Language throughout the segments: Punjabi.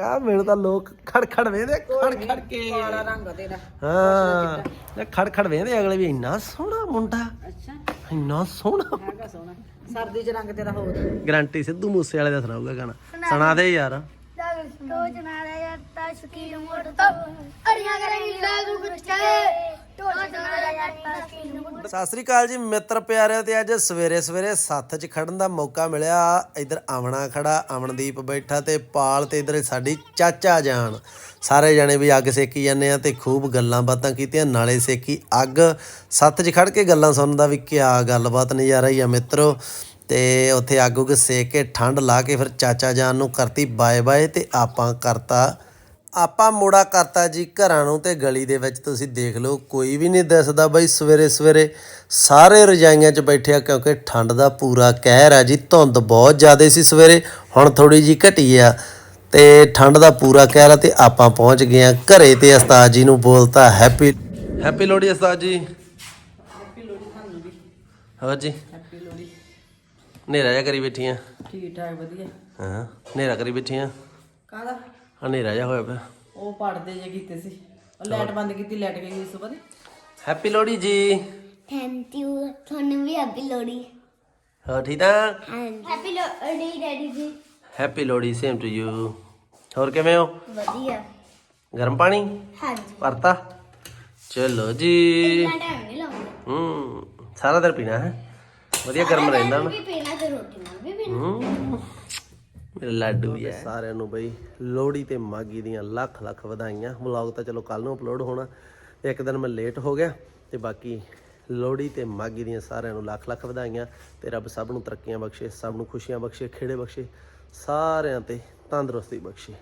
ਆ ਮੈਨੂੰ ਤਾਂ ਲੋਕ ਖੜ ਖੜ ਵੇਂਦੇ ਖੜ ਖੜ ਕੇ। ਕਾਲਾ ਰੰਗ ਤੇਰਾ। ਹਾਂ ਇਹ ਖੜ ਖੜ ਵੇਂਦੇ ਅਗਲੇ ਵੀ ਇੰਨਾ ਸੋਹਣਾ ਮੁੰਡਾ। ਅੱਛਾ। ਇੰਨਾ ਸੋਹਣਾ। ਹੈਗਾ ਸੋਹਣਾ। ਸਰਦੀ ਚ ਰੰਗ ਤੇਰਾ ਹੋਰ। ਗਰੰਟੀ ਸਿੱਧੂ ਮੂਸੇ ਵਾਲੇ ਦਾ ਸੁਣਾਊਗਾ ਗਾਣਾ। ਸੁਣਾ ਦੇ। ਯਾਰ। ਮੋੜ ਤੋਂ। ਅੜੀਆਂ ਲਾਗੂ ਸਤਿ ਸ੍ਰੀ ਅਕਾਲ ਜੀ, ਮਿੱਤਰ ਪਿਆਰਿਓ ਤੇ ਅੱਜ ਸਵੇਰੇ ਸਵੇਰੇ ਸੱਥ 'ਚ ਖੜਨ ਦਾ ਮੌਕਾ ਮਿਲਿਆ। ਇਧਰ ਆਵਣਾ ਖੜਾ, ਅਮਨਦੀਪ ਬੈਠਾ ਤੇ ਪਾਲ ਤੇ ਇਧਰ ਸਾਡੀ ਚਾਚਾ ਜਾਨ। ਸਾਰੇ ਜਣੇ ਵੀ ਅੱਗ ਸੇਕੀ ਜਾਂਦੇ ਆ ਤੇ ਖੂਬ ਗੱਲਾਂ ਬਾਤਾਂ ਕੀਤੀਆਂ, ਨਾਲੇ ਸੇਕੀ ਅੱਗ। ਸੱਥ 'ਚ ਖੜ ਕੇ ਗੱਲਾਂ ਸੁਣਨ ਦਾ ਵੀ ਕਿਆ ਗੱਲਬਾਤ, ਨਜ਼ਾਰਾ ਹੀ ਆ ਮਿੱਤਰੋ। ਤੇ ਉੱਥੇ ਅੱਗ ਉੱਗ ਸੇਕ ਕੇ ਠੰਡ ਲਾ ਕੇ ਫਿਰ ਚਾਚਾ ਜਾਨ ਨੂੰ ਕਰਤੀ ਬਾਏ ਬਾਏ ਤੇ ਆਪਾਂ ਕਰਤਾ ਆਪਾਂ ਮੋੜਾ ਕਰਤਾ ਜੀ ਘਰਾਂ ਨੂੰ ਤੇ ਗਲੀ ਦੇ ਵਿੱਚ ਤੁਸੀਂ ਦੇਖ ਲਓ ਕੋਈ ਵੀ ਨਹੀਂ ਦਿਸਦਾ ਬਈ ਸਵੇਰੇ ਸਵੇਰੇ ਸਾਰੇ ਰਜਾਈਆਂ 'ਚ ਬੈਠੇ ਆ ਕਿਉਂਕਿ ਠੰਡ ਦਾ ਪੂਰਾ ਕਹਿਰ ਆ ਜੀ ਧੁੰਦ ਬਹੁਤ ਜ਼ਿਆਦਾ ਸੀ ਸਵੇਰੇ ਹੁਣ ਥੋੜੀ ਜੀ ਘਟੀ ਆ ਤੇ ਠੰਡ ਦਾ ਪੂਰਾ ਕਹਿਰ ਆ ਤੇ ਆਪਾਂ ਪਹੁੰਚ ਗਏ ਆ ਘਰੇ ਤੇ ਉਸਤਾਦ ਜੀ ਨੂੰ ਬੋਲਤਾ ਹੈਪੀ ਹੈਪੀ ਲੋਹੜੀ ਉਸਤਾਦ ਜੀ। ਹੈਪੀ ਲੋਹੜੀ ਤੁਹਾਨੂੰ ਵੀ। ਹੋਰ ਜੀ। ਹੈਪੀ ਲੋਹੜੀ। ਹਨੇਰਾ ਜਿਹਾ ਕਰੀ ਬੈਠੀਆਂ ਠੀਕ ਠਾਕ ਵਧੀਆ। ਹਾਂ ਹਨੇਰਾ ਕਰੀ ਬੈਠੀਆਂ ਕਾਹਦਾ? ਹਨੇਰਾ ਜਿਹਾ ਹੋਇਆ ਪਿਆ। ਉਹ ਪੜਦੇ ਜੇ ਕੀਤੇ ਸੀ। ਉਹ ਲਾਈਟ ਬੰਦ ਕੀਤੀ ਲਾਈਟ ਗਈ ਸਵੇਰ ਹੈਪੀ ਲੋਹੜੀ ਜੀ। ਥੈਂਕ ਯੂ ਤੁਹਾਨੂੰ ਵੀ ਹੈਪੀ ਲੋਹੜੀ। ਹੋਰ ਠੀਕ ਆ happy Lohri daddy ji. Happy Lohri same to you ਹੋਰ ਕਿਵੇਂ ਹੋ? ਵਧੀਆ। ਗਰਮ ਪਾਣੀ? ਹਾਂਜੀ। ਭਰਤਾ? ਚਲੋ ਜੀ। ਇੰਨਾ ਟਾਈਮ ਨਹੀਂ ਲਾਉਂਦਾ। ਹੂੰ ਸਾਰਾ ਦਿਨ ਪੀਣਾ ਹੈ। ਵਧੀਆ ਗਰਮ ਰਹਿੰਦਾ ਨਾ। ਵੀ ਪੀਣਾ ਤੇ ਰੋਟੀ ਨਾਲ ਵੀ ਪੀਣਾ। ਹੂੰ। ਮੇਰੇ ਲਾਡੂ ਹੈ। ਸਾਰਿਆਂ ਨੂੰ ਬਈ ਲੋਹੜੀ ਤੇ ਮਾਗੀ ਦੀਆਂ ਲੱਖ ਲੱਖ ਵਧਾਈਆਂ। ਵਲੌਗ ਤਾਂ ਚਲੋ ਕੱਲ ਨੂੰ ਅਪਲੋਡ ਹੋਣਾ। ਇੱਕ ਦਿਨ ਮੈਂ ਲੇਟ ਹੋ ਗਿਆ ਤੇ ਬਾਕੀ ਲੋਹੜੀ ਤੇ ਮਾਗੀ ਦੀਆਂ ਸਾਰਿਆਂ ਨੂੰ ਲੱਖ ਲੱਖ ਵਧਾਈਆਂ ਤੇ ਰੱਬ ਸਭ ਨੂੰ ਤਰੱਕੀਆਂ ਬਖਸ਼ੇ ਸਭ ਨੂੰ ਖੁਸ਼ੀਆਂ ਬਖਸ਼ੇ ਖੇੜੇ ਬਖਸ਼ੇ ਸਾਰਿਆਂ ਤੇ ਤੰਦਰੁਸਤੀ ਬਖਸ਼ੇ।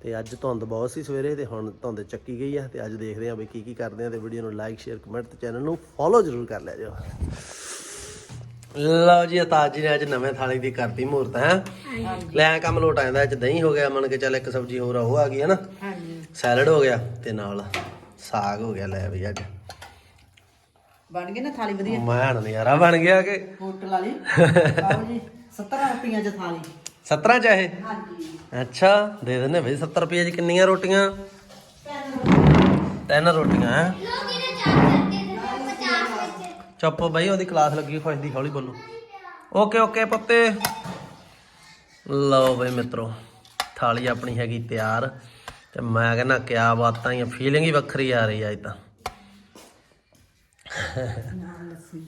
ਤੇ ਅੱਜ ਧੁੰਦ ਬਹੁਤ ਸੀ ਸਵੇਰੇ ਤੇ ਹੁਣ ਧੁੰਦ ਚੱਕੀ ਗਈ ਆ ਤੇ ਅੱਜ ਦੇਖਦੇ ਆਂ ਬਈ ਕੀ ਕੀ ਕਰਦੇ ਆ ਤੇ ਵੀਡੀਓ ਨੂੰ ਲਾਈਕ ਸ਼ੇਅਰ ਕਮੈਂਟ ਤੇ ਚੈਨਲ ਨੂੰ ਫੋਲੋ ਜ਼ਰੂਰ ਕਰ ਲਿਆ ਜਿਓ। ਲਓ ਜੀ ਉਸਤਾਦ ਜੀ ਨੇ ਅੱਜ ਨਵੇਂ ਥਾਲੀ ਦੀ ਕਰਤੀ ਮੂਰਤ ਹੈ? ਲੈ ਕੰਮ ਲੋਟ ਆ ਜਾਂਦਾ ਅੱਜ ਦਹੀਂ ਹੋ ਗਿਆ ਮੰਨ ਕੇ ਚੱਲ ਇੱਕ ਸਬਜ਼ੀ ਹੋਰ ਆ, ਉਹ ਆ ਗਈ ਹੈ ਨਾ ਹਾਂਜੀ। ਸੈਲਡ ਹੋ ਗਿਆ ਤੇ ਨਾਲ ਸਾਗ ਹੋ ਗਿਆ ਲੈ ਵੀ ਅੱਜ। ਬਣ ਗਈ ਨਾ ਥਾਲੀ ਵਧੀਆ? ਮੈਂ ਨਜ਼ਾਰਾ ਬਣ ਗਿਆ ਕਿ? ਹੋਟਲ ਵਾਲੀ। ਆਓ ਜੀ 70 ਰੁਪਈਆਂ ਚ ਥਾਲੀ। 17 ਚਾਹੇ ਹਾਂਜੀ। ਅੱਛਾ ਦੇ ਦਿੰਦੇ ਬਈ 70 ਰੁਪਏ ਚ ਕਿੰਨੀਆਂ ਰੋਟੀਆਂ। ਤਿੰਨ ਰੋਟੀਆਂ ਹੈ? ਚੁੱਪ ਬਈ ਉਹਦੀ ਕਲਾਸ ਲੱਗੀ ਖੁਸ਼ ਦੀ ਹੌਲੀ ਬੋਲੋ। ਓਕੇ ਓਕੇ ਪੁੱਤੇ। ਲਓ ਬਈ ਮਿੱਤਰੋ ਥਾਲੀ ਆਪਣੀ ਹੈਗੀ ਤਿਆਰ ਤੇ ਮੈਂ ਕਹਿੰਦਾ ਕਿਆ ਬਾਤਾਂ ਹੀ ਫੀਲਿੰਗ ਹੀ ਵੱਖਰੀ ਆ ਰਹੀ ਆ ਅੱਜ ਤਾਂ।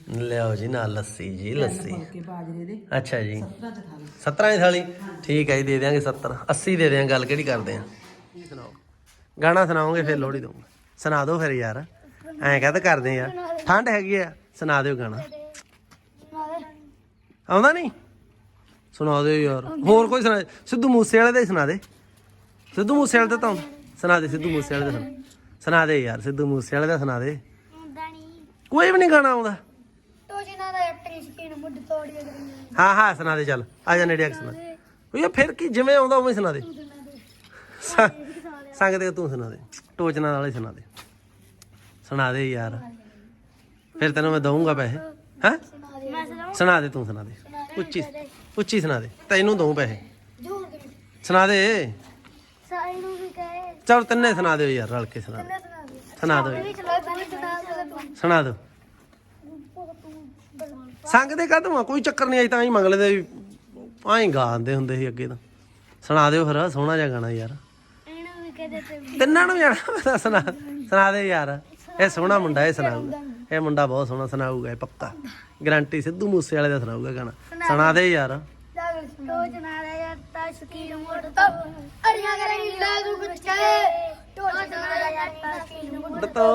ਲਿਆਓ ਜੀ ਨਾਲ ਲੱਸੀ ਜੀ ਲੱਸੀ। ਦੇ। ਅੱਛਾ ਜੀ। 70 ਚ ਥਾਲੀ। 17 ਦੀ ਥਾਲੀ? ਠੀਕ ਹੈ ਜੀ ਦੇ ਦਿਆਂਗੇ 70 80 ਦੇ ਦਿਆਂ ਗੱਲ ਕਿਹੜੀ ਕਰਦੇ ਆ? ਸੁਣਾਓ। ਗਾਣਾ ਸੁਣਾਓਗੇ ਫਿਰ ਲੋਹੜੀ ਦਊਂਗਾ ਸੁਣਾ ਦਿਓ ਫਿਰ ਯਾਰ। ਐਂ ਕਹਤੇ ਕਰਦੇ ਆ। ਠੰਡ ਹੈਗੀ ਆ। ਸੁਣਾ ਦਿਓ ਗਾਣਾ। ਆਉਂਦਾ ਨਹੀਂ? ਸੁਣਾ ਦਿਓ ਯਾਰ। ਹੋਰ ਕੋਈ ਸੁਣਾ ਸਿੱਧੂ ਮੂਸੇ ਵਾਲੇ ਦਾ ਹੀ ਸੁਣਾ ਦੇ। ਸਿੱਧੂ ਮੂਸੇ ਵਾਲੇ ਦਾ ਤਾਂ ਸੁਣਾ ਦੇ ਸਿੱਧੂ ਮੂਸੇ ਵਾਲੇ ਦਾ ਸੁਣਾ। ਦੇ ਯਾਰ ਸਿੱਧੂ ਮੂਸੇ ਵਾਲੇ ਦਾ ਸੁਣਾ ਦੇ। ਕੋਈ ਵੀ ਨਹੀਂ ਗਾਣਾ ਆਉਂਦਾ। ਹਾਂ ਹਾਂ ਸੁਣਾ ਦੇ ਚੱਲ। ਆ ਜਾ ਨੇੜੇ ਆ ਕੇ ਸੁਣਾ। ਉਹ ਫਿਰ ਕੀ ਜਿਵੇਂ ਆਉਂਦਾ ਉਵੇਂ ਸੁਣਾ ਦੇ। ਸੰਗ ਦੇ ਤੂੰ ਸੁਣਾ ਦੇ। ਟੋਚਨਾ ਵਾਲੇ ਸੁਣਾ ਦੇ। ਸੁਣਾ ਦੇ ਯਾਰ। ਫਿਰ ਤੈਨੂੰ ਮੈਂ ਦਊਂਗਾ ਪੈਸੇ। ਹੈ? ਮੈਂ ਸੁਣਾਉਂ ਸੁਣਾ ਦੇ ਤੂੰ ਸੁਣਾ ਦੇ। ਉੱਚੀ ਉੱਚੀ ਸੁਣਾ ਦੇ। ਤੈਨੂੰ ਦਊਂ ਪੈਸੇ। ਜੋਰ ਦੇ ਸੁਣਾ ਦੇ। ਸਾਈ ਨੂੰ ਵੀ ਕਹੇ। ਚਲ ਤਿੰਨੇ ਸੁਣਾ ਦਿਓ ਯਾਰ ਰਲ ਕੇ ਸੁਣਾ ਦਿਓ। ਸੁਣਾ ਦੇ ਸੁਣਾ ਦਿਓ। ਵੀ ਚਲਾ ਤੂੰ ਸੁਣਾ ਦੇ ਤੂੰ। ਸੁਣਾ ਦਿਓ। ਸੰਗ ਦੇ ਕਦਮ ਆ? ਕੋਈ ਚੱਕਰ ਨਹੀਂ ਆਈ ਤਾਂ ਹੀ ਮੰਗ ਲੈਂਦੇ ਵੀ ਆਈ ਗਾਉਂਦੇ ਹੁੰਦੇ ਸੀ ਅੱਗੇ ਤਾਂ। ਸੁਣਾ ਦਿਓ ਫਿਰ ਸੋਹਣਾ ਜਿਹਾ ਗਾਣਾ ਯਾਰ। ਇਹਨੂੰ ਵੀ ਕਹਦੇ ਤੇ। ਤਿੰਨਾਂ ਨੂੰ ਜਾਣਾ ਸੁਣਾ ਸੁਣਾ ਦੇ ਯਾਰ। ਇਹ ਸੋਹਣਾ ਮੁੰਡਾ ਇਹ ਸੁਣਾਊਗਾ ਇਹ ਮੁੰਡਾ ਬਹੁਤ ਸੋਹਣਾ ਸੁਣਾਊਗਾ ਇਹ ਪੱਕਾ। ਗਾਰੰਟੀ ਸਿੱਧੂ ਮੂਸੇ ਵਾਲੇ ਦਾ ਸੁਣਾਊਗਾ ਗਾਣਾ। ਸੁਣਾ ਦੇ ਯਾਰ। ਟੋਚ ਨਾਲ ਯਾਰਤਾ ਸ਼ਕੀਨ ਮੋੜ ਤੋਂ ਅੜੀਆਂ ਕਰਾਂਗੀ ਲਾਗੂ ਗੁੱਚੇ ਟੋਚ ਨਾਲ ਯਾਰਤਾ ਸ਼ਕੀਨ ਮੋੜ ਤੋ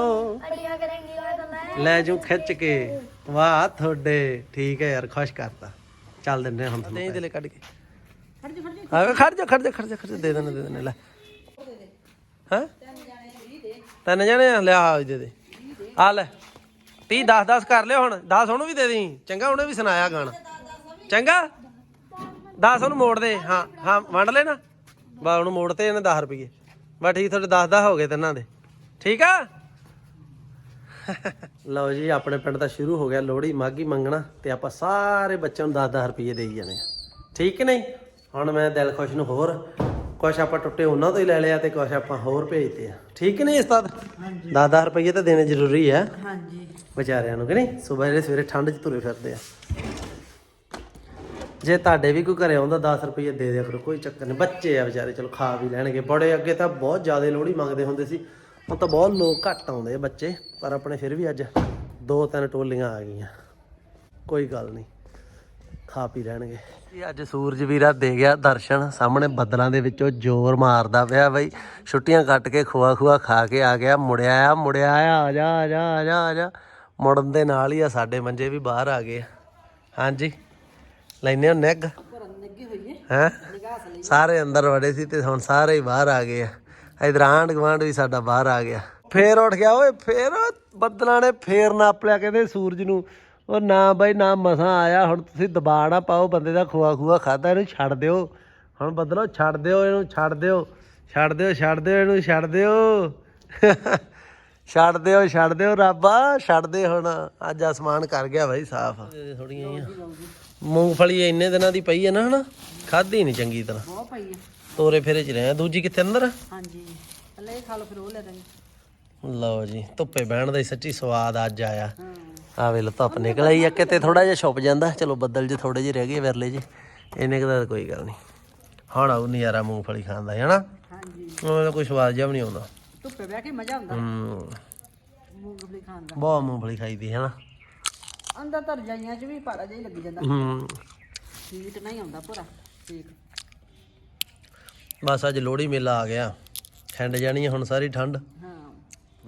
ਅੜੀਆਂ ਕਰਾਂਗੀ ਲਾਗੂ ਲੈ ਜੂ ਖਿੱਚ ਕੇ। ਵਾਹ ਤੁਹਾਡੇ। ਠੀਕ ਹੈ ਯਾਰ ਖੁਸ਼ ਕਰਤਾ। ਚੱਲ ਦਿੰਦੇ ਹਾਂ ਹੁਣ ਤੁਹਾਨੂੰ ਨਹੀਂ ਦਿਲੇ ਕੱਢ ਕੇ। ਫੜ ਜੀ ਖੜ ਜਾ ਖੜ ਜਾ ਖੜ ਜਾ ਖੜ ਜਾ। ਦੇ ਦੇਣਾ ਦੇ ਦੇਣਾ ਲੈ। ਹਾਂ? ਤਿੰਨ ਜਣੇ ਆ? ਲਿਆ ਆ ਦੇ ਦੇ। ਆ ਲੈ। 30 10 10 ਕਰ ਲਿਓ ਹੁਣ 10 ਉਹਨੂੰ ਵੀ ਦੇ ਦੀ ਚੰਗਾ, ਉਹਨੇ ਵੀ ਸੁਣਾਇਆ ਗਾਣਾ। ਚੰਗਾ? 10 ਉਹਨੂੰ ਮੋੜ ਦੇ। ਹਾਂ ਹਾਂ, ਵੰਡ ਲੈ ਨਾ ਬਾ, ਉਹਨੂੰ ਮੋੜ ਤੇ ਇਹਨੇ 10 ਰੁਪਏ ਬਾ, ਠੀਕ, ਤੁਹਾਡੇ 10 10 ਹੋ ਗਏ ਤਿੰਨਾਂ ਦੇ। ਠੀਕ ਆ? ਲਓ ਜੀ, ਆਪਣੇ ਪਿੰਡ ਦਾ ਸ਼ੁਰੂ ਹੋ ਗਿਆ ਲੋਹੜੀ ਮਾਗੀ ਮੰਗਣਾ ਤੇ ਆਪਾਂ ਸਾਰੇ ਬੱਚਿਆਂ ਨੂੰ 10-10 ਰੁਪਏ ਦੇਈ ਜਾਣੇ ਆ। ਠੀਕ ਨਹੀਂ? ਹੁਣ ਮੈਂ ਦਿਲ ਖੁਸ਼ ਨੂੰ ਹੋਰ ਕੁਛ ਆਪਾਂ ਟੁੱਟੇ ਉਹਨਾਂ ਤੋਂ ਹੀ ਲੈ ਲਿਆ ਤੇ ਕੁਛ ਆਪਾਂ ਹੋਰ ਭੇਜਤੇ ਆ। ਠੀਕ ਨਹੀਂ ਉਸਤਾਦ? 10-10 ਰੁਪਏ ਤਾਂ ਦੇਣੇ ਜ਼ਰੂਰੀ ਆ। ਹਾਂਜੀ। ਵਿਚਾਰਿਆਂ ਨੂੰ ਕਿ ਨਹੀਂ? ਸਵੇਰੇ ਸਵੇਰੇ ਠੰਡ 'ਚ ਤੁਰੇ ਫਿਰਦੇ ਆ। ਜੇ ਤੁਹਾਡੇ ਵੀ ਕੋਈ ਘਰੇ ਆਉਂਦਾ 10 ਰੁਪਏ ਦੇ ਦਿਆ ਕਰੋ ਕੋਈ ਚੱਕਰ ਨਹੀਂ। ਬੱਚੇ ਆ ਵਿਚਾਰੇ ਚਲੋ ਖਾ ਵੀ ਲੈਣਗੇ। ਬੜੇ ਅੱਗੇ ਤਾਂ ਬਹੁਤ ਜ਼ਿਆਦਾ ਲੋਹੜੀ ਮੰਗਦੇ ਹੁੰਦੇ ਸੀ। ਹੁਣ ਤਾਂ ਬਹੁਤ ਲੋਕ ਘੱਟ ਆਉਂਦੇ ਆ ਬੱਚੇ ਪਰ ਆਪਣੇ ਫਿਰ ਵੀ ਅੱਜ ਦੋ ਤਿੰਨ ਟੋਲੀਆਂ ਆ ਗਈਆਂ। ਕੋਈ ਗੱਲ ਨਹੀਂ। ਖਾ ਪੀ ਲੈਣਗੇ। ਇਹ ਅੱਜ ਸੂਰਜ ਵੀਰਾ ਦੇ ਗਿਆ ਦਰਸ਼ਨ, ਸਾਹਮਣੇ ਬੱਦਲਾਂ ਦੇ ਵਿੱਚੋਂ ਜ਼ੋਰ ਮਾਰਦਾ ਪਿਆ ਬਈ। ਛੁੱਟੀਆਂ ਕੱਟ ਕੇ ਖੋਆ ਖੋਆ ਖਾ ਕੇ ਆ ਗਿਆ, ਮੁੜਿਆ ਆ ਮੁੜਿਆ ਆ ਆ ਜਾ ਆ ਜਾ ਆ ਜਾ ਆ ਜਾ। ਮੁੜਨ ਦੇ ਨਾਲ ਹੀ ਆ ਸਾਡੇ ਮੰਜੇ ਵੀ ਬਾਹਰ ਆ ਗਏ ਆ। ਹਾਂਜੀ ਲੈਨੇ ਹੋ ਨਿੱਗ ਹੈ? ਸਾਰੇ ਅੰਦਰ ਵੜੇ ਸੀ ਤੇ ਹੁਣ ਸਾਰੇ ਹੀ ਬਾਹਰ ਆ ਗਏ ਆ। ਇਧਰ ਆਂਢ ਗੁਆਂਢ ਵੀ ਸਾਡਾ ਬਾਹਰ ਆ ਗਿਆ। ਫੇਰ ਉੱਠ ਗਿਆ, ਓਏ ਫੇਰ ਬੱਦਲਾਂ ਨੇ ਫੇਰ ਨਾਪ ਲਿਆ, ਕਹਿੰਦੇ ਸੂਰਜ ਨੂੰ ਉਹ ਨਾ ਬਾਈ ਨਾ ਮਸਾਂ ਆਇਆ ਹੁਣ ਤੁਸੀਂ ਦਬਾਅ ਨਾ ਪਾਓ ਬੰਦੇ ਦਾ ਖੋਆ ਖੂਆ ਖਾਦਾ ਇਹਨੂੰ ਛੱਡ ਦਿਓ। ਹੁਣ ਬੱਦਲੋ ਛੱਡ ਦਿਓ ਇਹਨੂੰ ਛੱਡ ਦਿਓ। ਛੱਡ ਦਿਓ ਛੱਡ ਦਿਓ ਇਹਨੂੰ ਛੱਡ ਦਿਓ। ਛੱਡ ਦਿਓ ਛੱਡ ਦਿਓ ਰੱਬਾ ਛੱਡ ਦੇ ਹੁਣ। ਅੱਜ ਅਸਮਾਨ ਕਰ ਗਿਆ ਬਾਈ ਸਾਫ਼। ਥੋੜੀਆਂ ਮੂੰਗਫਲੀ ਇੰਨੇ ਦਿਨਾਂ ਦੀ ਪਈ ਹੈ ਨਾ ਹਨਾ? ਖਾਧੀ ਨਹੀਂ ਚੰਗੀ ਤਰ੍ਹਾਂ। ਬਹੁਤ ਪਈ ਆ। ਤੋਰੇ ਫੇਰੇ ਚ ਰਹੇ। ਆ। ਦੂਜੀ ਕਿੱਥੇ ਅੰਦਰ? ਹਾਂਜੀ। ਪਹਿਲੇ ਇਹ ਖਾ ਲਓ ਫਿਰ ਉਹ ਲੈ ਦਾਂਗੇ ਲਓ ਜੀ ਧੁੱਪੇ ਬਹਿਣ ਦਾ ਹੀ ਸੱਚੀ ਸਵਾਦ ਅੱਜ ਆਇਆ। ਹਾਂ ਆ ਵੇਲੇ ਧੁੱਪ ਨਿਕਲ ਆਈ ਆ ਕਿਤੇ ਥੋੜਾ ਜਿਹਾ ਛੁਪ ਜਾਂਦਾ। ਚਲੋ ਬੱਦਲ ਜੇ ਥੋੜੇ ਜਿਹੇ ਰਹਿ ਗਏ ਵਿਰਲੇ ਜੇ। ਇਹਨੇ ਕਦਾ ਕੋਈ ਗੱਲ ਨਹੀਂ। ਹੁਣ ਆਉ ਨਜ਼ਾਰਾ ਮੂੰਗਫਲੀ ਖਾਣ ਦਾ ਹੈ ਨਾ ਹਾਂਜੀ। ਉਹਦਾ ਕੋਈ ਸਵਾਦ ਜਿਹਾ ਵੀ ਨਹੀਂ ਆਉਂਦਾ। ਧੁੱਪੇ ਬਹਿ ਕੇ ਮਜ਼ਾ ਆਉਂਦਾ। ਹੂੰ। ਮੂੰਗਫਲੀ ਖਾਣ ਦਾ। ਬਹੁਤ ਮੂੰਗਫਲੀ ਖਾਈਦੀ ਹੈ ਨਾ ਅੰਦਰ ਤਾਂ ਰਜਾਈਆਂ 'ਚ ਵੀ ਪਾੜਾ ਜਿਹਾ ਹੀ ਲੱਗੀ ਜਾਂਦਾ। ਹੂੰ। ਹੀਟ ਨਹੀਂ ਆਉਂਦਾ ਪੂਰਾ ਠੀਕ ਬਸ ਅੱਜ ਲੋਹੜੀ ਮੇਲਾ ਆ ਗਿਆ। ਠੰਡ ਜਾਣੀ ਆ ਹੁਣ ਸਾਰੀ ਠੰਡ। ਹਾਂ।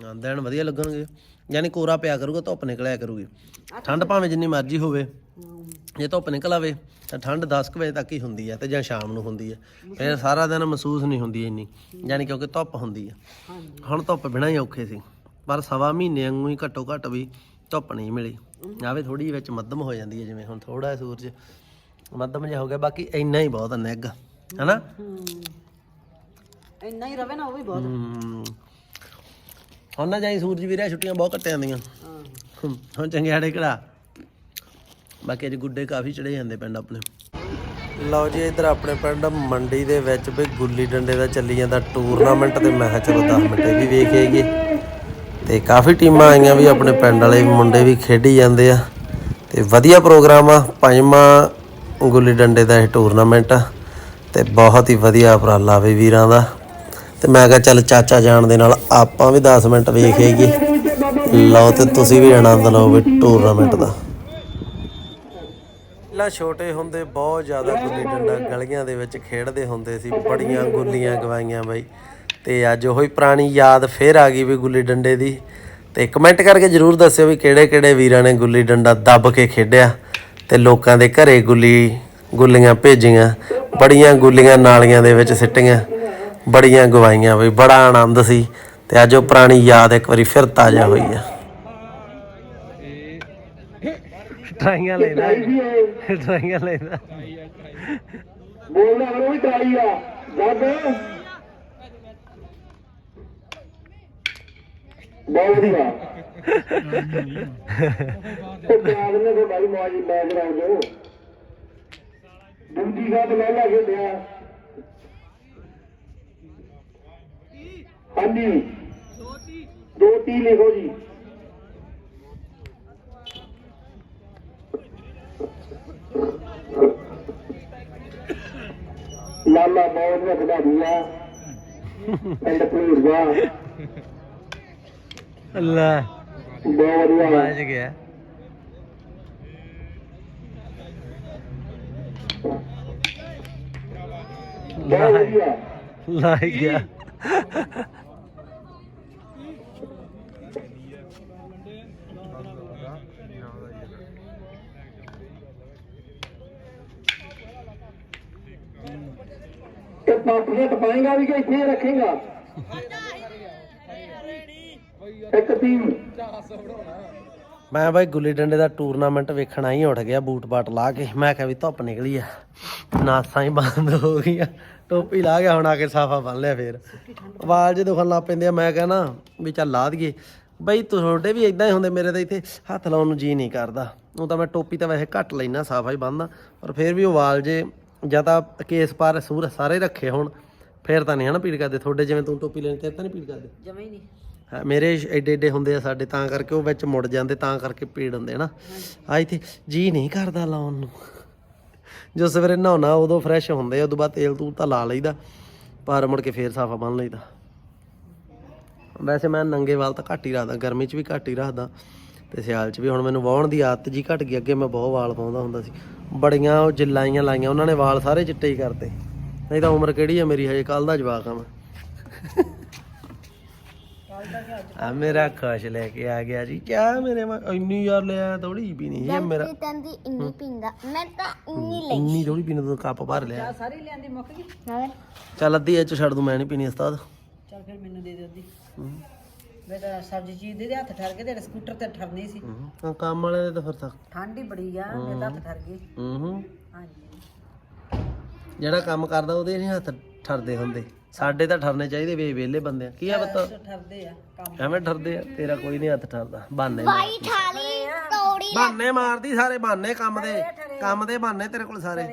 ਹਾਂ, ਦਿਨ ਵਧੀਆ ਲੱਗਣਗੇ। ਯਾਨੀ ਕੋਰਾ ਪਿਆ ਕਰੂਗਾ ਧੁੱਪ ਨਿਕਲਿਆ ਕਰੂਗੀ। ਠੰਡ ਭਾਵੇਂ ਜਿੰਨੀ ਮਰਜ਼ੀ ਹੋਵੇ ਜੇ ਧੁੱਪ ਨਿਕਲ ਆਵੇ ਤਾਂ ਠੰਡ 10 ਕੁ ਵਜੇ ਤੱਕ ਹੀ ਹੁੰਦੀ ਹੈ ਤੇ ਜਾਂ ਸ਼ਾਮ ਨੂੰ ਹੁੰਦੀ ਹੈ ਫਿਰ ਸਾਰਾ ਦਿਨ ਮਹਿਸੂਸ ਨਹੀਂ ਹੁੰਦੀ ਇੰਨੀ ਯਾਨੀ ਕਿਉਂਕਿ ਧੁੱਪ ਹੁੰਦੀ ਹੈ ਹੁਣ ਧੁੱਪ ਬਿਨਾਂ ਹੀ ਔਖੇ ਸੀ ਪਰ ਸਵਾ ਮਹੀਨੇ ਵਾਂਗੂ ਹੀ ਘੱਟੋ ਘੱਟ ਵੀ ਧੁੱਪ ਨਹੀਂ ਮਿਲੀ। ਆਵੇ ਥੋੜੀ ਵਿੱਚ ਮੱਧਮ ਹੋ ਜਾਂਦੀ ਹੈ ਜਿਵੇਂ ਹੁਣ ਥੋੜਾ ਸੂਰਜ ਮੱਧਮ ਜਿਹਾ ਹੋ ਗਿਆ ਬਾਕੀ ਇੰਨਾ ਹੀ ਬਹੁਤ ਨਿੱਘ ਹਨਾ? ਇੰਨਾ ਹੀ ਰਵੇ ਨਾ ਉਹ ਵੀ ਬਹੁਤ। ਹੁਣ ਨਾ ਜਾਈ ਸੂਰਜ ਵੀਰੇ ਛੁੱਟੀਆਂ ਬਹੁਤ ਹਾਂ। ਹਮ, ਹੁਣ ਚੰਗਿਆੜੇ ਕਿਹੜਾ ਬਾਕੀ ਅੱਜ ਗੁੱਡੇ ਕਾਫੀ ਚੜੇ ਜਾਂਦੇ ਪਿੰਡ ਆਪਣੇ। ਲਓ ਜੀ ਇੱਧਰ ਆਪਣੇ ਪਿੰਡ ਮੰਡੀ ਦੇ ਵਿੱਚ ਵੀ ਗੁੱਲੀ ਡੰਡੇ ਦਾ ਚੱਲੀ ਜਾਂਦਾ ਟੂਰਨਾਮੈਂਟ ਤੇ ਮੈਂ ਕਿਹਾ ਚਲੋ 10 ਮਿੰਟ ਵੀ ਵੇਖ ਆਈਏ। ਤੇ ਕਾਫੀ ਟੀਮਾਂ ਆਈਆਂ ਵੀ ਆਪਣੇ ਪਿੰਡ ਵਾਲੇ ਮੁੰਡੇ ਵੀ ਖੇਡੀ ਜਾਂਦੇ ਆ। ਤੇ ਵਧੀਆ ਪ੍ਰੋਗਰਾਮ ਆ ਪੰਜਵਾਂ ਗੁੱਲੀ ਡੰਡੇ ਦਾ ਇਹ ਟੂਰਨਾਮੈਂਟ ਆ। ਤੇ ਬਹੁਤ ਹੀ ਵਧੀਆ ਉਪਰਾਲਾ ਵੀ ਵੀਰਾਂ ਦਾ। ਤੇ ਮੈਂ ਕਿਹਾ ਚੱਲ ਚਾਚਾ ਜਾਣ ਦੇ ਨਾਲ ਆਪਾਂ ਵੀ 10 ਮਿੰਟ ਵੇਖ ਆਈਏ। ਲਓ ਤੇ ਤੁਸੀਂ ਵੀ ਆਨੰਦ ਲਓ ਵੀ ਟੂਰਨਾਮੈਂਟ ਦਾ। ਪਹਿਲਾਂ ਛੋਟੇ ਹੁੰਦੇ ਬਹੁਤ ਜ਼ਿਆਦਾ ਗੁੱਲੀ ਡੰਡਾ ਗਲੀਆਂ ਦੇ ਵਿੱਚ ਖੇਡਦੇ ਹੁੰਦੇ ਸੀ, ਬੜੀਆਂ ਗੁੱਲੀਆਂ ਗਵਾਈਆਂ ਬਾਈ। ਤੇ ਅੱਜ ਉਹੀ ਪੁਰਾਣੀ ਯਾਦ ਫੇਰ ਆ ਗਈ ਵੀ ਗੁੱਲੀ ਡੰਡੇ ਦੀ। ਤੇ ਕਮੈਂਟ ਕਰਕੇ ਜਰੂਰ ਦੱਸਿਓ ਵੀ ਕਿਹੜੇ ਕਿਹੜੇ ਵੀਰਾਂ ਨੇ ਗੁੱਲੀ ਡੰਡਾ ਦੱਬ ਕੇ ਖੇਡਿਆ। ਤੇ ਲੋਕਾਂ ਦੇ ਘਰੇ ਗੁੱਲੀ, ਗੁੱਲੀਆਂ ਭੇਜੀਆਂ, ਬੜੀਆਂ ਗੁੱਲੀਆਂ ਨਾਲੀਆਂ ਦੇ ਵਿੱਚ ਸਿੱਟੀਆਂ। ਬੜੀਆਂ ਗਵਾਈਆਂ ਬਈ ਬੜਾ ਆਨੰਦ ਸੀ ਤੇ ਅੱਜ ਉਹ ਪੁਰਾਣੀ ਯਾਦ ਇੱਕ ਵਾਰੀ ਫਿਰ ਤਾਜ਼ਾ ਹੋਈ ਆ। ਟਰਾਈਆਂ ਲੈਦਾ ਟਰਾਈਆਂ ਲੈਦਾ ਬੋਲਦਾ ਹਰੋ ਵੀ ਟਰਾਈ ਆ। ਜੱਗ ਬਹੁਤ ਵਧੀਆ। ਉਹ ਪਿਆਰ ਨੇ ਕੋ ਭਾਈ ਮੌਜ ਬੈਗ ਰਾਉ ਜੋ ਦੂਜੀ ਗੱਲ ਲੈ ਲਾ ਕੇ ਦਿਆ। ਹਾਂਜੀ। ਦੋ ਤੀ ਲਿਖੋ ਜੀ। ਲਾਲਾ ਬਹੁਤ ਵੱਡਾ ਦੀਆ। ਪਿੰਡ ਭੂਰਵਾ ਅੱਲਾ। ਬਹੁਤ ਵਧੀਆ। ਬਾਜ ਗਿਆ। ਬਹੁਤ ਵਧੀਆ। ਲਾਈ ਗਿਆ ਤੇ ਪਾਪੀਆਂ ਟਪਾਏਗਾ ਵੀ ਕਿ ਇੱਥੇ ਰੱਖੇਗਾ? ਇੱਕ ਟੀਮ ਮੈਂ ਬਾਈ ਗੁੱਲੀ ਡੰਡੇ ਦਾ ਟੂਰਨਾਮੈਂਟ ਵੇਖਣ ਆਈ, ਉੱਠ ਗਿਆ, ਬੂਟ ਬਾਟ ਲਾ ਕੇ। ਮੈਂ ਕਿਹਾ ਵੀ ਧੁੱਪ ਨਿਕਲੀ ਆ। ਨਾਸਾਂ ਹੀ ਬੰਦ ਹੋ ਗਈਆਂ। ਟੋਪੀ ਲਾ ਗਿਆ, ਹੁਣ ਆ ਕੇ ਸਾਫਾ ਬੰਨ ਲਿਆ ਫੇਰ। ਵਾਲ ਜੇ ਦੁਖਣ ਲੱਗ ਪੈਂਦੇ ਆ, ਮੈਂ ਕਹਿੰਦਾ ਵੀ ਚੱਲ ਲਾ ਦਈਏ। ਬਈ ਤੁਹਾਡੇ ਵੀ ਇਦਾਂ ਹੀ ਹੁੰਦੇ, ਮੇਰੇ ਤਾਂ ਇੱਥੇ ਹੱਥ ਲਾਉਣ ਨੂੰ ਜੀ ਨਹੀਂ ਕਰਦਾ। ਉਹ ਤਾਂ ਮੈਂ ਟੋਪੀ ਤਾਂ ਵੈਸੇ ਘੱਟ ਲੈਣਾ ਸਾਫਾ ਹੀ ਬੰਨਦਾ। ਪਰ ਫੇਰ ਵੀ ਉਹ ਵਾਲ ਜੇ ਜਾਂ ਤਾਂ ਕੇਸ ਪਰ ਸੂਰ ਸਾਰੇ ਰੱਖੇ ਹੁਣ ਫੇਰ ਤਾਂ ਨਹੀਂ ਹਨਾ ਪੀੜ ਕਰਦੇ। ਤੁਹਾਡੇ ਜਿਵੇਂ ਤੂੰ ਟੋਪੀ ਲੈਣੀ ਤੇ ਤਾਂ ਨਹੀਂ ਪੀੜ ਕਰਦੇ? ਜਮਾ ਹੀ ਨਹੀਂ। ਹਾਂ, ਮੇਰੇ ਏਡੇ ਏਡੇ ਹੁੰਦੇ ਆ ਸਾਡੇ ਤਾਂ ਕਰਕੇ ਉਹ ਵਿੱਚ ਮੁੜ ਜਾਂਦੇ ਤਾਂ ਕਰਕੇ ਪੀੜ ਹੁੰਦੇ ਨਾ ਆ ਇੱਥੇ ਜੀ ਨਹੀਂ ਕਰਦਾ ਲਾਉਣ ਨੂੰ। ਜੋ ਸਵੇਰੇ ਨਹਾਉਣਾ ਉਦੋਂ ਫਰੈਸ਼ ਹੁੰਦੇ ਆ ਉਦੋਂ ਬਾਅਦ ਤੇਲ ਤੂਲ ਤਾਂ ਲਾ ਲਈਦਾ ਪਰ ਮੁੜ ਕੇ ਫੇਰ ਸਾਫਾ ਬੰਨ ਲਈਦਾ। ਵੈਸੇ ਮੈਂ ਨੰਗੇ ਵਾਲ ਤਾਂ ਘੱਟ ਹੀ ਰੱਖਦਾ ਗਰਮੀ 'ਚ ਵੀ ਘੱਟ ਹੀ ਰੱਖਦਾ ਤੇ ਸਿਆਲ 'ਚ ਵੀ। ਹੁਣ ਮੈਨੂੰ ਵਾਹਣ ਦੀ ਆਦਤ ਜੀ ਘਟ ਗਈ ਅੱਗੇ ਮੈਂ ਬਹੁਤ ਵਾਲ ਪਾਉਂਦਾ ਹੁੰਦਾ ਸੀ। ਬੜੀਆਂ ਉਹ ਜਿੱਲਾਈਆਂ ਲਾਈਆਂ ਉਹਨਾਂ ਨੇ ਵਾਲ ਸਾਰੇ ਚਿੱਟੇ ਹੀ ਕਰਤੇ। ਨਹੀਂ ਤਾਂ ਉਮਰ ਕਿਹੜੀ ਹੈ ਮੇਰੀ ਹਜੇ ਕੱਲ ਦਾ ਜਵਾਕ ਆ ਮੈਂ। ਆ ਮੇਰਾ ਖੁਸ਼ ਲੈ ਕੇ ਆ ਗਿਆ ਜੀ। ਕਿਆ ਮੇਰੇ ਮੈਂ ਇੰਨੀ ਯਾਰ ਲਿਆ ਥੋੜੀ ਵੀ ਨਹੀਂ ਇਹ ਮੇਰਾ ਤੰਦੀ ਇੰਨੀ ਪਿੰਦਾ ਮੈਂ ਤਾਂ ਇੰਨੀ ਇੰਨੀ ਥੋੜੀ ਪੀਣੀ ਤੂੰ ਕੱਪ ਭਰ ਲਿਆ। ਸਾਰੀ ਲਿਆਂਦੀ ਮੁੱਕ ਗਈ? ਲਈ ਚੱਲ ਅੱਧੀ ਇਹ ਚ ਛੱਡ ਦੂੰ ਮੈਂ ਨਹੀਂ ਪੀਣੀ ਉਸਤਾਦ। ਚੱਲ ਫਿਰ ਮੈਨੂੰ ਦੇ ਦੇ ਅੱਧੀ। ਮੈਂ ਤਾਂ ਸਬਜ਼ੀ ਚੀਜ਼ ਦੇ ਦੇ ਹੱਥ ਠਰ ਗਏ ਤੇਰੇ ਸਕੂਟਰ ਤੇ ਠਰਨੀ ਸੀ। ਹਾਂ ਕੰਮ ਵਾਲੇ ਦੇ ਤਾਂ ਫਿਰ ਤਾਂ ਠੰਡ ਹੀ ਬੜੀ ਆ ਮੇਰੇ ਤਾਂ ਹੱਥ ਠਰ ਗਏ ਹੂੰ ਹੂੰ। ਹਾਂਜੀ। ਜਿਹੜਾ ਕੰਮ ਕਰਦਾ ਉਹਦੇ ਨਹੀਂ ਹੱਥ ਠਰਦੇ ਹੁੰਦੇ। ਸਾਡੇ ਤਾਂ ਠਰਨੇ ਚਾਹੀਦੇ ਵੇ ਵਿਹਲੇ ਬੰਦੇ ਆ। ਕੀ ਆ ਬਤਾ ਠਰਦੇ ਆ ਕੰਮ ਐਵੇਂ ਠਰਦੇ ਆ ਤੇਰਾ ਕੋਈ ਨਹੀਂ ਹੱਥ ਠਰਦਾ। ਬਾਨੇ ਤੋੜੀ ਬਾਨੇ ਮਾਰਦੀ ਸਾਰੇ ਬਾਨੇ ਕੰਮ ਦੇ। ਕੰਮ ਦੇ ਬਾਨੇ ਤੇਰੇ ਕੋਲ ਸਾਰੇ।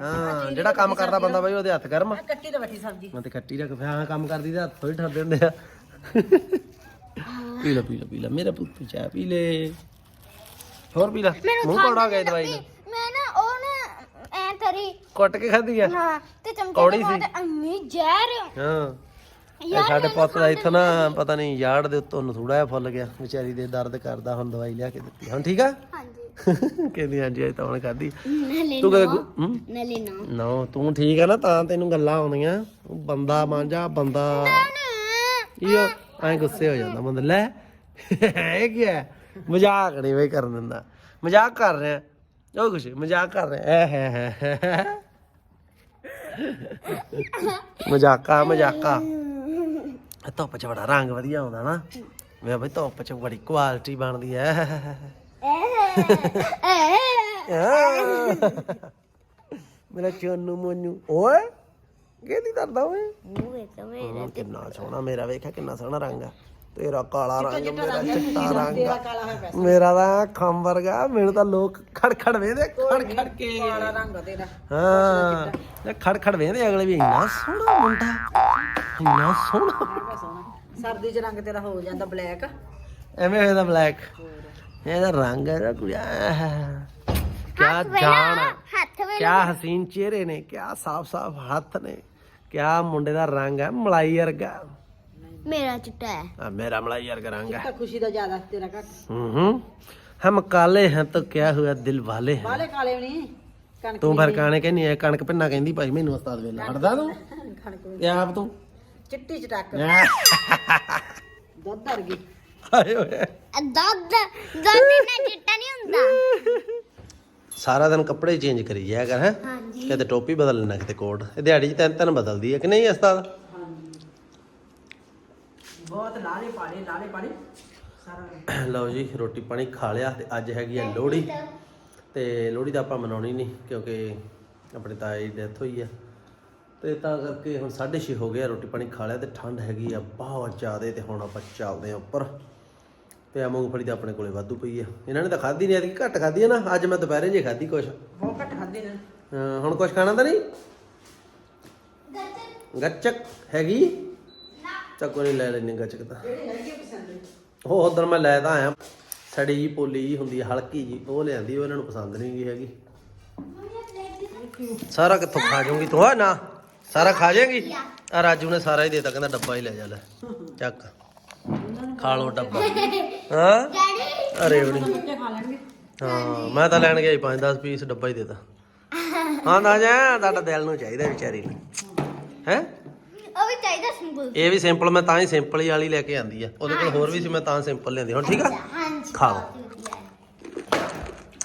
ਹਾਂ ਜਿਹੜਾ ਕੰਮ ਕਰਦਾ ਬੰਦਾ ਬਈ ਉਹਦੇ ਹੱਥ। ਆ ਕੱਟੀ ਤੇ ਬੈਠੀ ਸਬਜ਼ੀ। ਮੈਂ ਤੇ ਕੱਟੀ ਰੱਖ ਫਿਰ ਹਾਂ ਕੰਮ ਕਰਦੀ ਤੇ ਹੱਥ ਥੋੜੀ ਠਰਦੇ ਹੁੰਦੇ ਆ। ਪੀ ਲੈ ਪੀ ਲੈ ਪੀ ਲੈ। ਮੇਰਾ ਪੁੱਤ ਚਾਹ ਪੀ ਲੈ। ਹੋਰ ਪੀ ਲੈ। ਮੂੰਹ ਕੋੜਾ ਗਿਆ ਦਵਾਈ ਨਾਲ। ਮੈਂ ਨਾ ਉਹ ਨਾ ਐ ਤਰੀ। ਕੁੱਟ ਕੇ ਖਾਧੀ ਆ? ਹਾਂ ਤੇ ਚਮਚੇ ਕੌੜੀ ਦੇ ਬਾਅਦ ਇੰਨੀ ਜ਼ਹਿਰ। ਹਾਂ। ਇਹ ਸਾਡੇ ਪੁੱਤ ਦਾ ਇੱਥੋਂ ਨਾ ਪਤਾ ਨਹੀਂ ਯਾੜ ਦੇ ਉੱਤੋਂ ਥੋੜਾ ਜਿਹਾ ਫੁੱਲ ਗਿਆ। ਵਿਚਾਰੀ ਦੇ ਦਰਦ ਕਰਦਾ ਹੁਣ ਦਵਾਈ ਲਿਆ ਕੇ ਦਿੱਤੀ। ਹੁਣ ਠੀਕ ਆ? ਹਾਂਜੀ। ਕਹਿੰਦੀ ਹਾਂਜੀ ਅੱਜ ਤਾਂ ਹੁਣ ਖਾਧੀ। ਤੂੰ ਕਦੇ ਗੁ- ਹੂੰ? ਨਲੇ ਨਾ ਨਾ ਤੂੰ ਠੀਕ ਆ ਨਾ ਤਾਂ ਤੈਨੂੰ ਗੱਲਾਂ ਆਉਂਦੀਆਂ। ਉਹ ਬੰਦਾ ਮਾਂਜਾ ਬੰਦਾ ਇਹ ਐ ਗੁੱਸੇ ਹੋ ਜਾਂਦਾ ਬੰਦਾ ਲੈ ਇਹ ਕੀ ਹੈ? ਮਜ਼ਾਕ ਨਹੀਂ ਵੇ ਕਰਨ ਦਿੰਦਾ। ਮਜ਼ਾਕ ਕਰ ਰਿਹਾ ਉਹ ਕੁਛ ਮਜ਼ਾਕ ਕਰ ਰਿਹਾ ਐ ਹੈ ਹੈ ਮਜ਼ਾਕਾ ਮਜ਼ਾਕਾ। ਇਹ ਧੁੱਪ ਚ ਬੜਾ ਰੰਗ ਵਧੀਆ ਆਉਂਦਾ ਨਾ। ਵੇ ਬਈ ਧੁੱਪ ਚ ਬੜੀ ਕੁਆਲਿਟੀ ਬਣਦੀ ਐ। ਮੇਰਾ ਚੋਨੂ ਮੋਨੂ ਓਏ। ਕਿਹਦੀ ਕਰਦਾ ਓਏ? ਮੂੰਹ ਵਿੱਚ ਮੇਰੇ ਹਾਂ, ਕਿੰਨਾ ਸੋਹਣਾ ਮੇਰਾ ਵੇਖਿਆ ਕਿੰਨਾ ਸੋਹਣਾ ਰੰਗ ਆ। ਤੇਰਾ ਕਾਲਾ ਰੰਗ ਮੇਰਾ ਚਿੱਟਾ ਰੰਗ ਆ। ਮੇਰਾ ਤਾਂ ਖੰਭ ਵਰਗਾ ਮੈਨੂੰ ਤਾਂ ਲੋਕ ਖੜ ਖੜ ਵੇਂਦੇ ਖੜ ਖੜ ਕੇ। ਕਾਲਾ ਰੰਗ ਤੇਰਾ। ਹਾਂ ਇਹ ਖੜ ਖੜ ਵੇਂਦੇ ਅਗਲੇ ਵੀ ਇੰਨਾ ਸੋਹਣਾ ਮੁੰਡਾ ਇੰਨਾ ਸੋਹਣਾ। ਸਰਦੀ 'ਚ ਰੰਗ ਤੇਰਾ ਹੋ ਜਾਂਦਾ ਬਲੈਕ। ਐਵੇਂ ਹੋਇਆ ਬਲੈਕ। ਇਹਦਾ ਰੰਗ ਹੈ ਕੁੜੀਆ ਕਿਆ ਜਾਨ ਹੈ ਹੱਥ ਕਿਆ ਹਸੀਨ ਚਿਹਰੇ ਨੇ ਕਿਆ ਸਾਫ਼ ਸਾਫ਼ ਹੱਥ ਨੇ। ਕਿਆ ਮੁੰਡੇ ਦਾ ਰੰਗ ਹੈ? ਮਲਾਈ ਵਰਗਾ। ਮੇਰਾ ਚਿੱਟਾ ਹੈ। ਆ ਮੇਰਾ ਮਲਾਈ ਵਰਗਾ ਰੰਗ ਹੈ। ਖੁਸ਼ੀ ਦਾ ਜ਼ਿਆਦਾ ਤੇਰਾ ਘੱਟ। ਹੂੰ ਹੂੰ। ਹਮ ਕਾਲੇ ਹੈ ਤਾਂ ਕਿਆ ਹੋਇਆ ਦਿਲ ਵਾਲੇ ਹੈ। ਬਾਲੇ ਕਾਲੇ ਨਹੀਂ ਕਣਕ ਤੂੰ ਫਰਕਾਣੇ ਕਹਿੰਦੀ ਐ ਕਣਕ ਭਿੰਨਾ ਕਹਿੰਦੀ ਭਾਈ ਮੈਨੂੰ ਉਸਤਾਦ ਵੇਲਾ। ਹਟਦਾ ਤੂੰ? ਕਣਕ ਆਪ ਤੂੰ? ਚਿੱਟੀ ਚਟਾਕ ਦੁੱਧ ਅਰਗੀ ਹਾਏ ਓਏ। ਦੁੱਧ ਦੁੱਧ ਇੰਨਾ ਚਿੱਟਾ ਨਹੀਂ ਹੁੰਦਾ। ਸਾਰਾ ਦਿਨ ਕੱਪੜੇ ਚੇਂਜ ਕਰੀ ਜਾਇਆ ਕਰ ਹੈ? ਹਾਂਜੀ। ਕਿਤੇ ਟੋਪੀ ਬਦਲ ਲੈਣਾ ਕਿਤੇ ਕੋਟ। ਇਹ ਦਿਹਾੜੀ ਚ ਤਿੰਨ ਤਿੰਨ ਬਦਲਦੀ ਹੈ ਕਿ ਨਹੀਂ ਉਸਤਾਦ? ਬਹੁਤ ਲਾਲੇ ਪਾੜੇ ਲਾਲੇ ਪਾੜੇ। ਸਾਰਾ ਲਓ ਜੀ ਰੋਟੀ ਪਾਣੀ ਖਾ ਲਿਆ ਤੇ ਅੱਜ ਹੈਗੀ ਆ ਲੋਹੜੀ। ਤੇ ਲੋਹੜੀ ਦਾ ਆਪਾਂ ਮਨਾਉਣੀ ਨਹੀਂ ਕਿਉਂਕਿ ਆਪਣੇ ਤਾਏ ਦੀ ਡੈਥ ਹੋਈ ਆ। ਤੇ ਤਾਂ ਕਰਕੇ ਹੁਣ 6:30 ਹੋ ਗਿਆ ਰੋਟੀ ਪਾਣੀ ਖਾ ਲਿਆ ਤੇ ਠੰਡ ਹੈਗੀ ਆ ਬਹੁਤ ਜ਼ਿਆਦੇ ਤੇ ਹੁਣ ਆਪਾਂ ਚੱਲਦੇ ਆ ਉੱਪਰ। ਤੇ ਆ ਮੂੰਗਫਲੀ ਤਾਂ ਆਪਣੇ ਕੋਲੇ ਵਾਧੂ ਪਈ ਆ। ਇਹਨਾਂ ਨੇ ਤਾਂ ਖਾਧੀ ਨਹੀਂ ਐਤਕੀ ਘੱਟ ਖਾਧੀ ਆ ਨਾ। ਅੱਜ ਮੈਂ ਦੁਪਹਿਰੇ ਜੇ ਖਾਧੀ ਕੁਛ। ਬਹੁਤ ਘੱਟ ਖਾਦੇ ਨੇ। ਹੁਣ ਕੁਛ ਖਾਣਾ ਤਾਂ ਨਹੀਂ? ਗੱਚਕ। ਹੈਗੀ? ਚੱਕੋ ਨਹੀਂ ਲੈ ਲੈਣੀ ਗੱਚਕ ਤਾਂ। ਉਹ ਉਧਰ ਮੈਂ ਲੈ ਤਾਂ ਆਇਆ। ਸੜੀ ਜੀ ਪੋਲੀ ਜੀ ਹੁੰਦੀ ਹਲਕੀ ਜੀ ਉਹ ਲਿਆਂਦੀ ਉਹ ਇਹਨਾਂ ਨੂੰ ਪਸੰਦ ਨਹੀਂ ਗਈ ਹੈਗੀ। ਸਾਰਾ ਕਿੱਥੋਂ ਖਾ ਜਾਊਂਗੀ ਤੂੰ? ਆ ਨਾ। ਸਾਰਾ ਖਾ ਜਾਏਗੀ? ਆ ਰਾਜੂ ਨੇ ਸਾਰਾ ਹੀ ਦੇਤਾ ਕਹਿੰਦਾ ਡੱਬਾ ਹੀ ਲੈ ਜਾ ਲੈ। ਚੱਕ। ਖਾ ਲਓ ਡੱਬਾ। ਹਾਂ? ਅਰੇ ਉਹ ਨਹੀਂ ਬੱਚੇ ਖਾ ਲੈਣਗੇ ਹਾਂ ਮੈਂ ਤਾਂ ਲੈਣ ਗਿਆ 5-10 ਪੀਸ ਡੱਬਾ ਹੀ ਦੇਤਾ ਹਾਂ ਨਾ ਜਾ ਤੁਹਾਡਾ ਦਿਲ ਨੂੰ ਚਾਹੀਦਾ ਵਿਚਾਰੀ ਨੂੰ। ਹੈ? ਉਹ ਵੀ ਚਾਹੀਦਾ ਸਿੰਪਲ ਇਹ ਵੀ ਸਿੰਪਲ ਮੈਂ ਤਾਂ ਹੀ ਸਿੰਪਲ ਹੀ ਵਾਲੀ ਲੈ ਕੇ ਆਂਦੀ ਆ। ਉਹਦੇ ਕੋਲ ਹੋਰ ਵੀ ਸੀ ਮੈਂ ਤਾਂ ਸਿੰਪਲ ਲਿਆਂਦੀ। ਹੁਣ ਠੀਕ ਆ? ਹਾਂਜੀ ਖਾ ਲਓ ਬਹੁਤ ਵਧੀਆ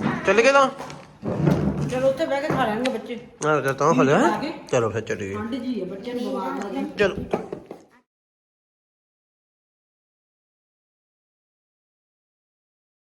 ਹੈ। ਚੱਲ ਗਏ ਤਾਂ? ਚਲੋ ਉੱਥੇ ਬਹਿ ਕੇ ਖਾ ਲੈਣਗੇ ਬੱਚੇ। ਹਾਂ ਤਾਂ ਤਾਂ ਹੋ ਲਿਆ। ਚਲੋ ਫਿਰ ਚੱਲੀਏ। ਠੰਡ ਜੀ ਹੈ ਬੱਚੇ ਨੂੰ ਬਿਮਾਰ ਨਾ ਚਲੋ।